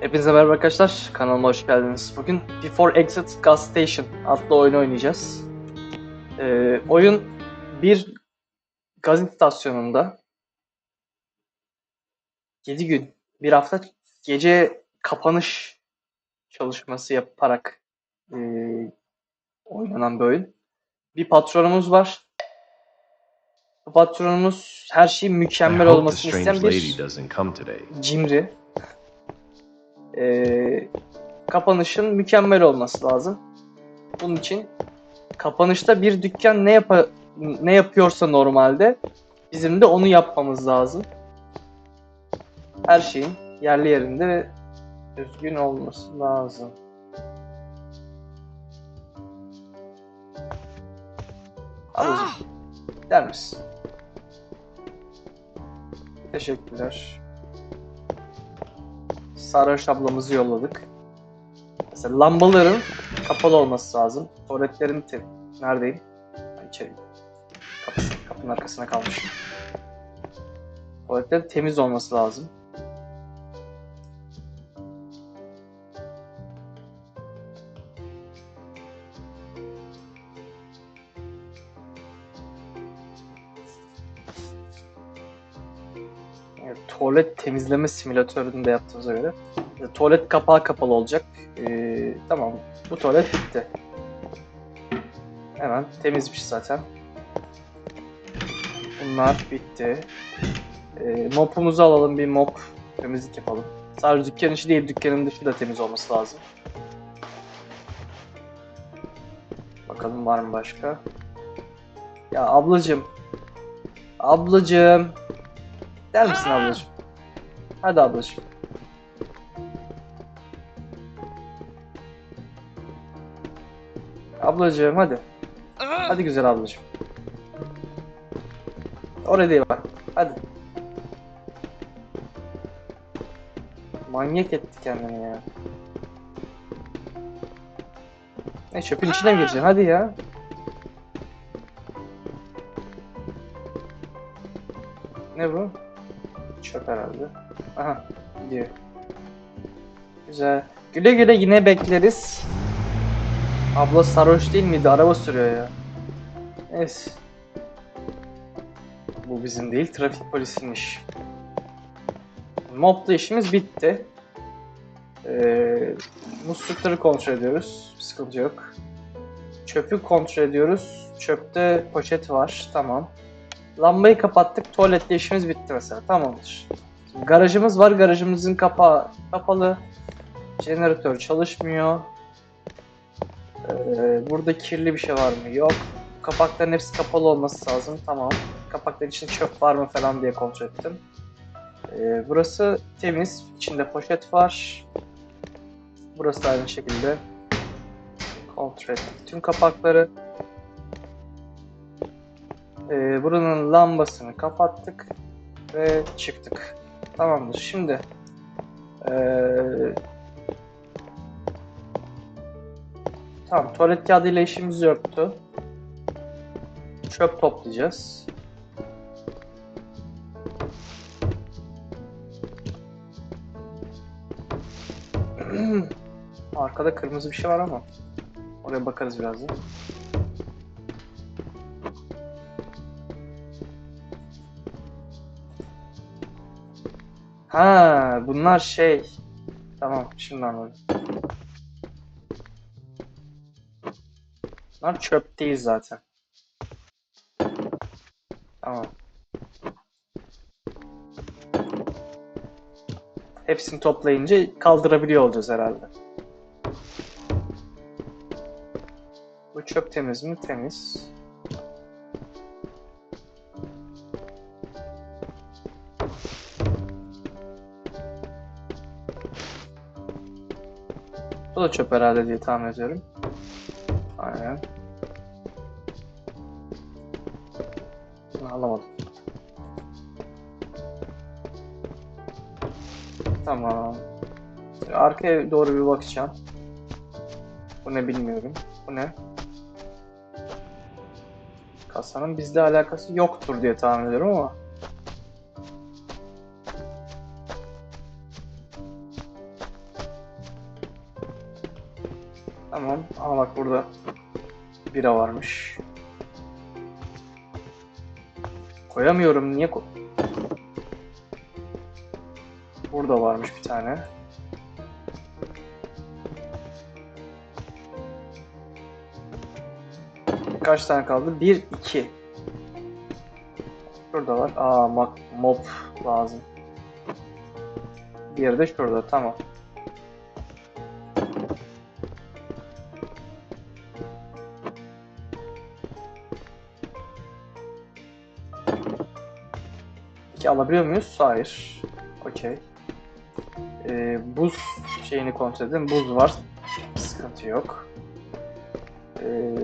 Hepinize merhaba arkadaşlar. Kanalıma hoş geldiniz. Bugün Before Exit Gas Station adlı oyunu oynayacağız. Ee, oyun bir gaz istasyonunda 7 gün, bir hafta gece kapanış çalışması yaparak e, oynanan bir oyun. Bir patronumuz var. Patronumuz her şeyin mükemmel olmasını isteyen bir cimri. Ee, kapanışın mükemmel olması lazım. Bunun için kapanışta bir dükkan ne yapa ne yapıyorsa normalde bizim de onu yapmamız lazım. Her şeyin yerli yerinde ve düzgün olması lazım. Ablacığım, der misin? Teşekkürler. Sarhoş ablamızı yolladık. Mesela lambaların kapalı olması lazım. Tuvaletlerin te- neredeyim? Ben içeri. Kapısı, kapının arkasına kalmışım. Tuvaletlerin temiz olması lazım. Tuvalet temizleme simülatöründe yaptığımıza göre. E, Tuvalet kapağı kapalı olacak. Ee, tamam. Bu tuvalet bitti. Hemen temizmiş zaten. Bunlar bitti. Ee, mopumuzu alalım. Bir mop temizlik yapalım. Sadece dükkan içi değil, dükkanın dışı da temiz olması lazım. Bakalım var mı başka? Ya ablacım. Ablacım. Der misin ablacım? Hadi ablacım. Ablacığım hadi. Hadi güzel ablacığım. Oraya değil bak. Hadi. Manyak etti kendini ya. Ne çöpün içine mi gireceksin? Hadi ya. Ne bu? Çöp herhalde. Aha gidiyor. Güzel. Güle güle yine bekleriz. Abla sarhoş değil miydi? Araba sürüyor ya. Neyse. Bu bizim değil, trafik polisiymiş. Mob'la işimiz bitti. Ee, muslukları kontrol ediyoruz. Sıkıntı yok. Çöpü kontrol ediyoruz. Çöpte poşet var. Tamam. Lambayı kapattık. Tuvalette işimiz bitti mesela. Tamamdır. Şimdi garajımız var. Garajımızın kapağı kapalı. Jeneratör çalışmıyor. Ee, burada kirli bir şey var mı? Yok. Kapakların hepsi kapalı olması lazım. Tamam. Kapakların için çöp var mı falan diye kontrol ettim. Ee, burası temiz. İçinde poşet var. Burası aynı şekilde. Kontrol ettim. Tüm kapakları. Ee, buranın lambasını kapattık. Ve çıktık. Tamamdır. Şimdi ee, Tamam, tuvalet kağıdıyla işimiz yoktu. Çöp toplayacağız. Arkada kırmızı bir şey var ama. Oraya bakarız birazdan. Ha, bunlar şey. Tamam, şimdi anladım. Bunlar çöp değil zaten. Tamam. Hepsini toplayınca kaldırabiliyor olacağız herhalde. Bu çöp temiz mi? Temiz. Da çöp herhalde diye tahmin ediyorum. Aynen. Bunu alamadım. Tamam. Arkaya doğru bir bakacağım. Bu ne bilmiyorum. Bu ne? kasanın bizle alakası yoktur diye tahmin ediyorum ama. Bira varmış. Koyamıyorum. Niye ko... Burada varmış bir tane. Kaç tane kaldı? 1, 2. Şurada var. Aa mob lazım. Diğeri de şurada. Tamam. Peki alabiliyor muyuz? Hayır. Okey. Ee, buz şeyini kontrol edin. Buz var. Sıkıntı yok. Ee,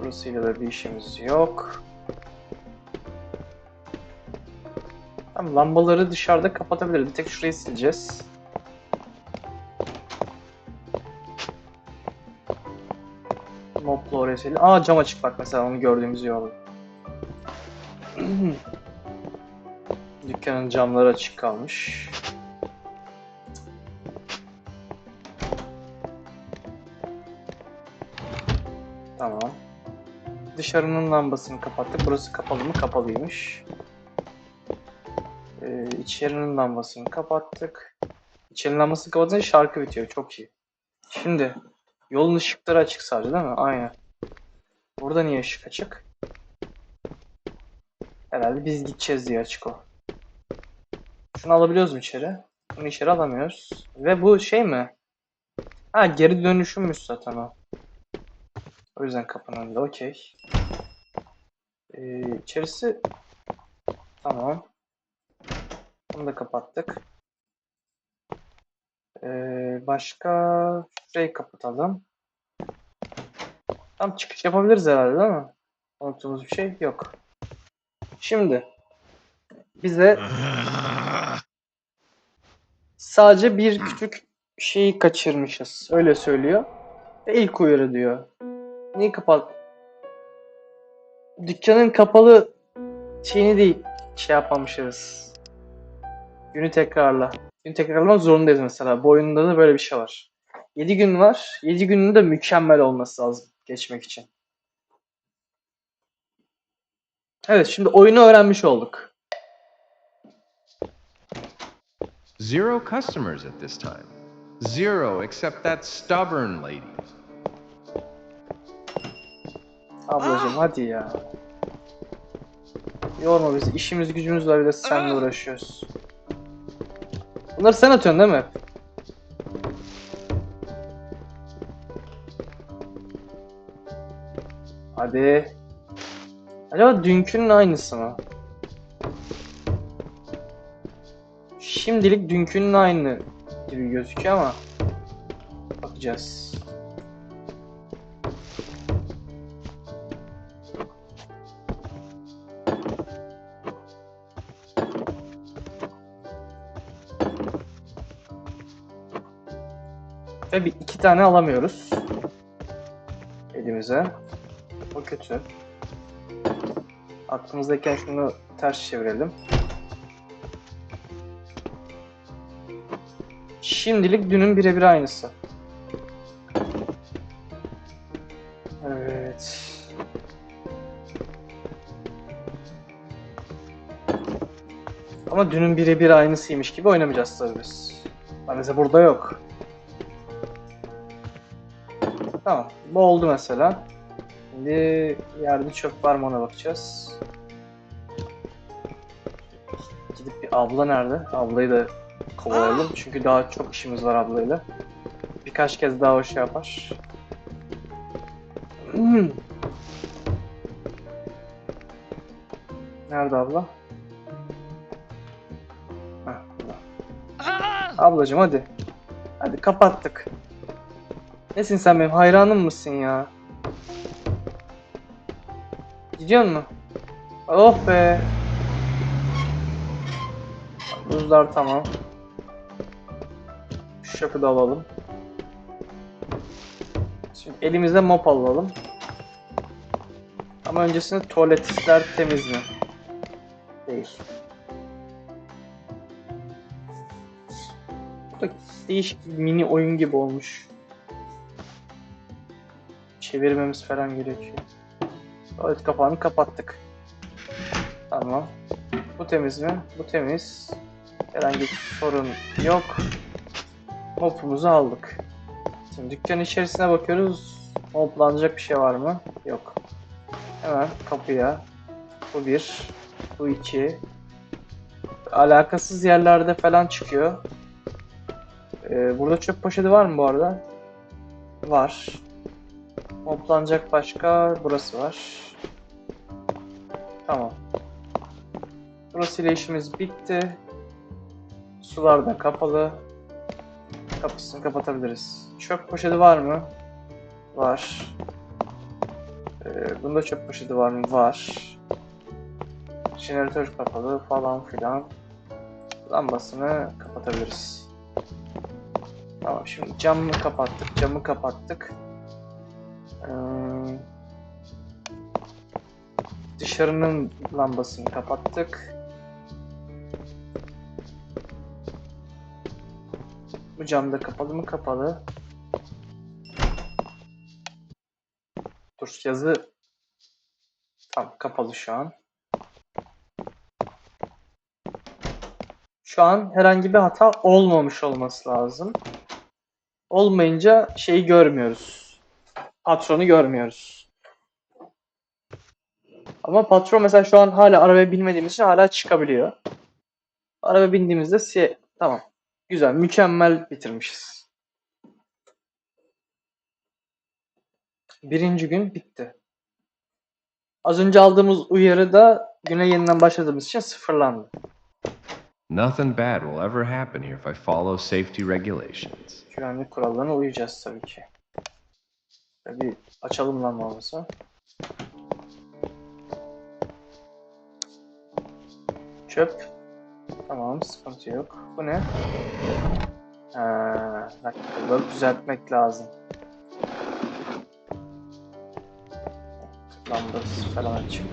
burasıyla da bir işimiz yok. Tamam, lambaları dışarıda kapatabiliriz. Bir tek şurayı sileceğiz. Mopla oraya sil. Aa cam açık bak mesela onu gördüğümüz iyi. Dükkanın camları açık kalmış. Tamam. Dışarının lambasını kapattık. Burası kapalı mı? Kapalıymış. Ee, içerinin lambasını kapattık. İçerinin lambasını kapatınca şarkı bitiyor. Çok iyi. Şimdi yolun ışıkları açık sadece değil mi? Aynen. Burada niye ışık açık? Herhalde biz gideceğiz diye açık o. Şunu alabiliyoruz mu içeri? Bunu içeri alamıyoruz. Ve bu şey mi? Ha geri dönüşümmüş zaten o. O yüzden kapının önünde okey. Ee, içerisi tamam. Bunu da kapattık. Ee, başka şurayı kapatalım. Tam çıkış yapabiliriz herhalde değil mi? Unuttuğumuz bir şey yok. Şimdi bize sadece bir küçük şeyi kaçırmışız. Öyle söylüyor. Ve ilk uyarı diyor. Niye kapat? Dükkanın kapalı şeyini değil şey yapmamışız. Günü tekrarla. Günü tekrarlamak zorundayız mesela. Bu oyunda da böyle bir şey var. 7 gün var. 7 günün de mükemmel olması lazım geçmek için. Evet şimdi oyunu öğrenmiş olduk. Zero customers at this time. Zero except that stubborn lady. Ablacım hadi ya. Yorma bizi. İşimiz gücümüz var bir de seninle uğraşıyoruz. Bunları sen atıyorsun değil mi? Hadi. Acaba dünkünün aynısı mı? Şimdilik dünkünün aynı gibi gözüküyor ama bakacağız. Ve bir iki tane alamıyoruz. Elimize. O kötü. Aklımızdayken şunu ters çevirelim. Şimdilik dünün birebir aynısı. Evet. Ama dünün birebir aynısıymış gibi oynamayacağız tabii biz. Maalesef burada yok. Tamam. Bu oldu mesela. Şimdi yerde çöp var mı ona bakacağız. Gidip bir abla nerede? Ablayı da kovalayalım. Çünkü daha çok işimiz var ablayla. Birkaç kez daha o şey yapar. Nerede abla? Heh. Ablacım hadi. Hadi kapattık. Nesin sen benim hayranım mısın ya? Gidiyor mu? Oh be. Buzlar tamam. Şu çöpü de alalım. Şimdi elimize mop alalım. Ama öncesinde tuvaletler temiz mi? Değil. Bu da değişik mini oyun gibi olmuş. Çevirmemiz falan gerekiyor. Tuvalet kapağını kapattık. Tamam. Bu temiz mi? Bu temiz. Herhangi bir sorun yok. Mopumuzu aldık. Şimdi dükkanın içerisine bakıyoruz. Moplanacak bir şey var mı? Yok. Hemen kapıya. Bu bir. Bu iki. Alakasız yerlerde falan çıkıyor. Ee, burada çöp poşeti var mı bu arada? Var. Moplanacak başka. Burası var. Tamam. Burasıyla işimiz bitti. Sular da kapalı. Kapısını kapatabiliriz. Çöp poşeti var mı? Var. Ee, bunda çöp poşeti var mı? Var. Jeneratör kapalı falan filan. Lambasını kapatabiliriz. Tamam şimdi camı kapattık. Camı kapattık. Ee, dışarının lambasını kapattık. Bu cam da kapalı mı? Kapalı. Dur yazı tam kapalı şu an. Şu an herhangi bir hata olmamış olması lazım. Olmayınca şeyi görmüyoruz. Patronu görmüyoruz. Ama patron mesela şu an hala arabaya binmediğimiz için hala çıkabiliyor. Araba bindiğimizde si tamam. Güzel, mükemmel bitirmişiz. Birinci gün bitti. Az önce aldığımız uyarı da güne yeniden başladığımız için sıfırlandı. Nothing bad will ever happen here if I follow safety regulations. Güvenlik kurallarına uyacağız tabii ki. Bir açalım lambamızı. Çöp. Tamam, sıkıntı yok. Bu ne? Ha, bak bunları düzeltmek lazım. Lambası falan açık.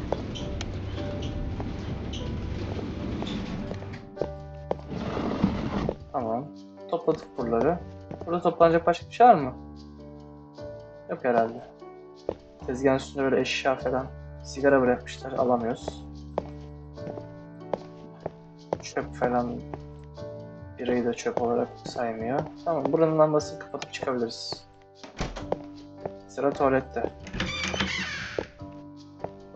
Tamam. Topladık buraları. Burada toplanacak başka bir şey var mı? Yok herhalde. Tezgahın üstünde böyle eşya falan. Sigara bırakmışlar. Alamıyoruz. Çöp falan. Birayı da çöp olarak saymıyor. Tamam buranın lambasını kapatıp çıkabiliriz. Sıra tuvalette.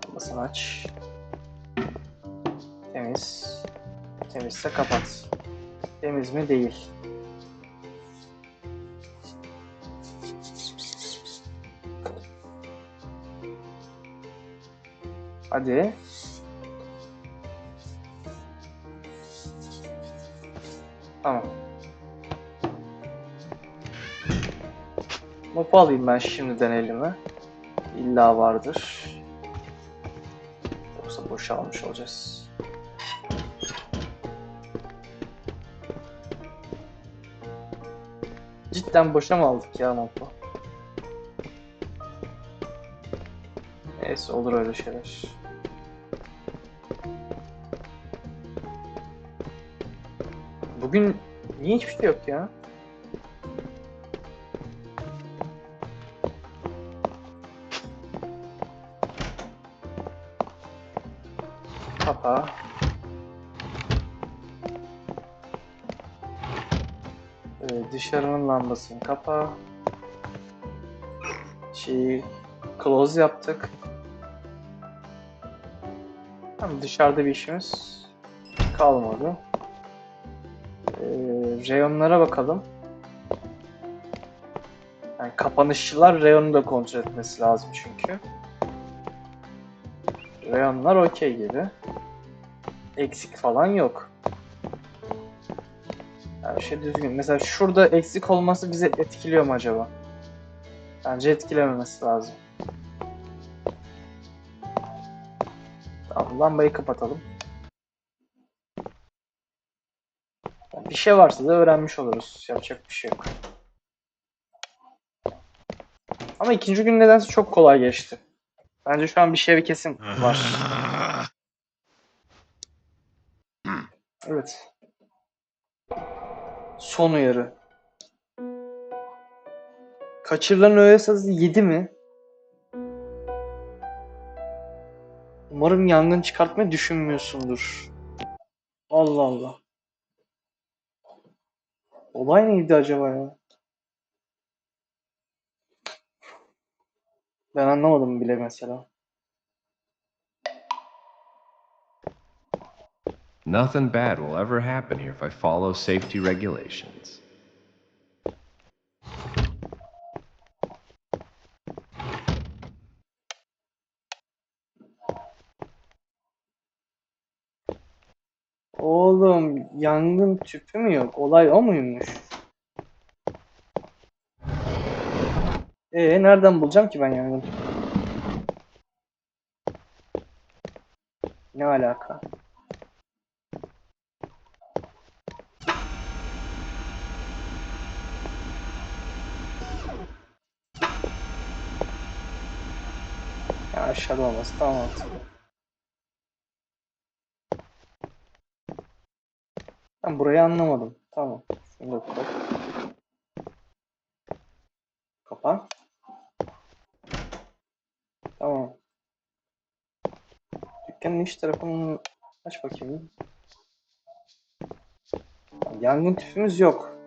Lambasını aç. Temiz. Temizse kapat. Temiz mi? Değil. Hadi. Tamam. Mopu alayım ben şimdiden elime. İlla vardır. Yoksa boşa almış olacağız. Cidden boşa mı aldık ya mopu? Neyse olur öyle şeyler. Bugün niye hiçbir şey yok ya? Kapa. Ee, dışarının lambasını kapa. Şeyi close yaptık. Tamam dışarıda bir işimiz kalmadı. Reyonlara bakalım. Yani kapanışçılar reyonu da kontrol etmesi lazım çünkü. Reyonlar okey gibi. Eksik falan yok. Her şey düzgün. Mesela şurada eksik olması bizi etkiliyor mu acaba? Bence etkilememesi lazım. Tamam, lambayı kapatalım. Bir şey varsa da öğrenmiş oluruz. Yapacak bir şey yok. Ama ikinci gün nedense çok kolay geçti. Bence şu an bir şey kesin var. Evet. Son uyarı. Kaçırılan öğe sayısı 7 mi? Umarım yangın çıkartmayı düşünmüyorsundur. Allah Allah. Olay neydi acaba ya? Ben anlamadım bile mesela. Nothing bad will ever happen here if I follow safety regulations. Oğlum yangın tüpü mü yok? Olay o muymuş? Ee nereden bulacağım ki ben yangın tüpü? Ne alaka? Ya aşağıda olması tamam. Ben burayı anlamadım. Tamam. Şunu da koy. Kapa. Tamam. Dükkanın iç tarafını aç bakayım. Yangın tüpümüz yok.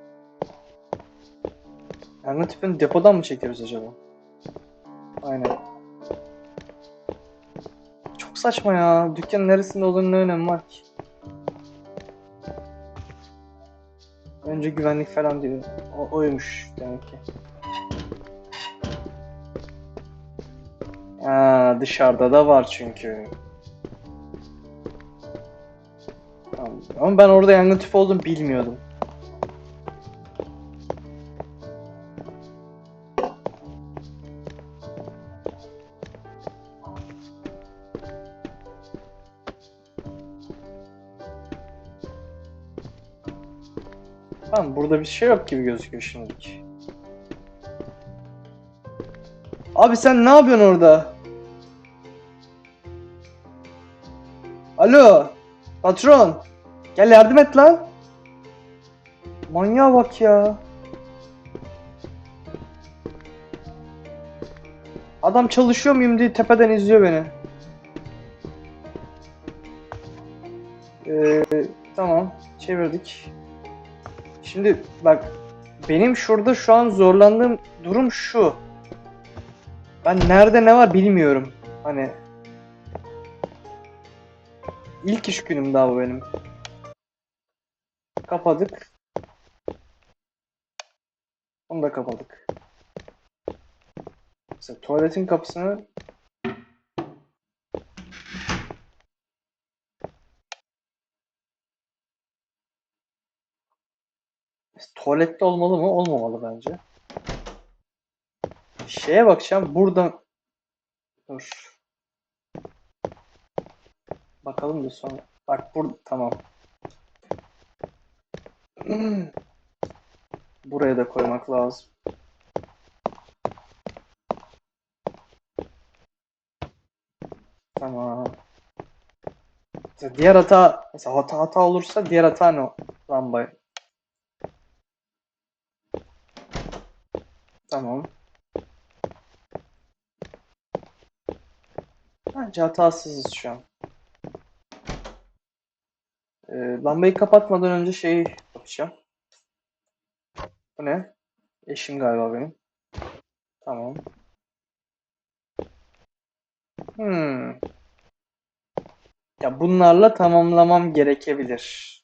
Yangın tüpünü depodan mı çekiyoruz acaba? Aynen. Çok saçma ya. Dükkanın neresinde olduğunun ne önemi var ki? Önce güvenlik falan diyor. O, oymuş demek ki. Ha, dışarıda da var çünkü. Ama ben orada yangın tüpü olduğunu bilmiyordum. Tamam burada bir şey yok gibi gözüküyor şimdilik. Abi sen ne yapıyorsun orada? Alo. Patron. Gel yardım et lan. Manyağa bak ya. Adam çalışıyor muyum diye tepeden izliyor beni. Ee, tamam. Çevirdik. Şimdi bak benim şurada şu an zorlandığım durum şu. Ben nerede ne var bilmiyorum. Hani ilk iş günüm daha bu benim. Kapadık. Onu da kapadık. Mesela tuvaletin kapısını Tuvalette olmalı mı? Olmamalı bence. Şeye bakacağım. Buradan dur. Bakalım da sonra. Bak burada tamam. Buraya da koymak lazım. Tamam. Mesela Diğer hata mesela hata hata olursa diğer hata ne? Lamba Tamam. Bence hatasızız şu an. Ee, lambayı kapatmadan önce şeyi yapacağım. Bu ne? Eşim galiba benim. Tamam. Hmm. Ya bunlarla tamamlamam gerekebilir.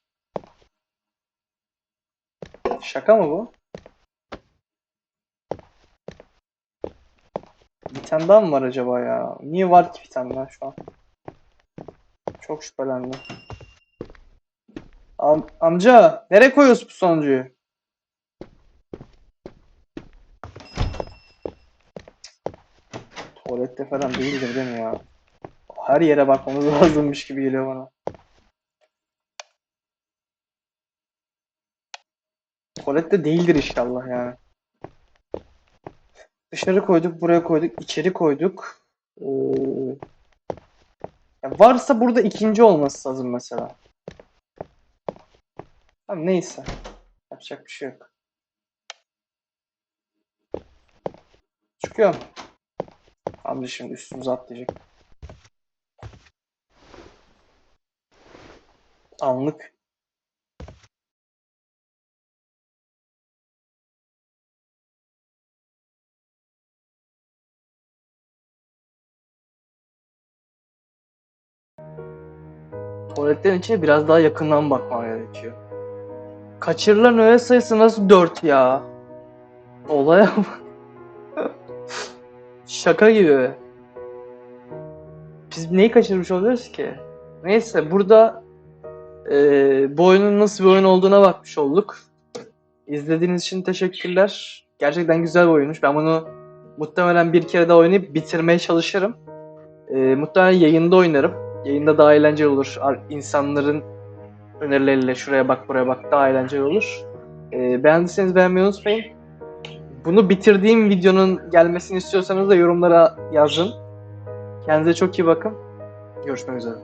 Şaka mı bu? Bir tane daha mı var acaba ya? Niye var ki bir tane daha şu an? Çok şüphelendim. Am- amca nereye koyuyorsun bu sonuncuyu? Tuvalette falan değildir değil mi ya? Her yere bakmamız lazımmış gibi geliyor bana. Tuvalette değildir inşallah yani. Dışarı koyduk, buraya koyduk, içeri koyduk. Ee, varsa burada ikinci olması lazım mesela. Tamam neyse. Yapacak bir şey yok. Çıkıyorum. Amca şimdi üstümüze atlayacak. Anlık. Tuvaletlerin içine biraz daha yakından bakmam gerekiyor. Kaçırılan öğe sayısı nasıl 4 ya? Olaya bak. Şaka gibi. Biz neyi kaçırmış oluyoruz ki? Neyse burada eee bu oyunun nasıl bir oyun olduğuna bakmış olduk. İzlediğiniz için teşekkürler. Gerçekten güzel bir oyunmuş. Ben bunu muhtemelen bir kere daha oynayıp bitirmeye çalışırım. Eee muhtemelen yayında oynarım. Yayında daha eğlenceli olur. Ar- İnsanların önerileriyle şuraya bak buraya bak daha eğlenceli olur. Eee beğendiyseniz beğenmeyi unutmayın. Bunu bitirdiğim videonun gelmesini istiyorsanız da yorumlara yazın. Kendinize çok iyi bakın. Görüşmek üzere.